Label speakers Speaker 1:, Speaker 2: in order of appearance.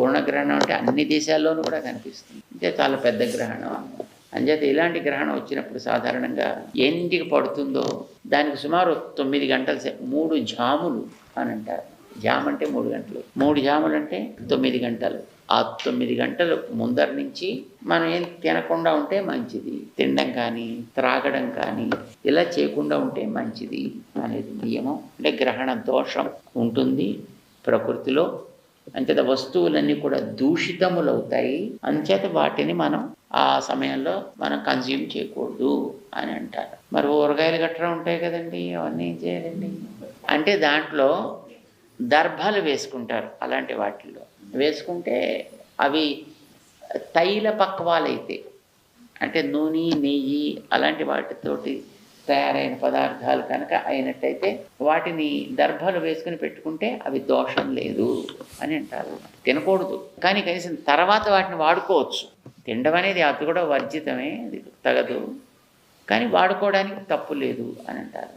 Speaker 1: పూర్ణగ్రహణం అంటే అన్ని దేశాల్లోనూ కూడా కనిపిస్తుంది. అంటే చాలా పెద్ద గ్రహణం అంచేత ఇలాంటి గ్రహణం వచ్చినప్పుడు సాధారణంగా ఎన్నింటికి పడుతుందో దానికి సుమారు తొమ్మిది గంటల మూడు జాములు అని అంటారు. జామ్ అంటే మూడు గంటలు. మూడు జాములు అంటే తొమ్మిది గంటలు. ఆ తొమ్మిది గంటలు ముందర నుంచి మనం ఏం తినకుండా ఉంటే మంచిది. తినడం కానీ త్రాగడం కానీ ఇలా చేయకుండా ఉంటే మంచిది అనేది నియమం. అంటే గ్రహణ దోషం ఉంటుంది ప్రకృతిలో. అంచేత వస్తువులన్నీ కూడా దూషితములవుతాయి. అంచేత వాటిని మనం ఆ సమయంలో మనం కన్జ్యూమ్ చేయకూడదు అని అంటారు. మరి ఊరగాయలు గట్రా ఉంటాయి కదండి అవన్నీ చేయాలండి? అంటే దాంట్లో దర్భాలు వేసుకుంటారు అలాంటి వాటిల్లో. వేసుకుంటే అవి తైల పక్వాలైతే అంటే నూనె నెయ్యి అలాంటి వాటితోటి తయారైన పదార్థాలు కనుక అయినట్టయితే వాటిని దర్భలు వేసుకుని పెట్టుకుంటే అవి దోషం లేదు అని అంటారు. తినకూడదు. కానీ కనీసం తర్వాత వాటిని వాడుకోవచ్చు. తినడం అనేది అది కూడా వర్జితమే తగదు. కానీ వాడుకోవడానికి తప్పు లేదు అని అంటారు.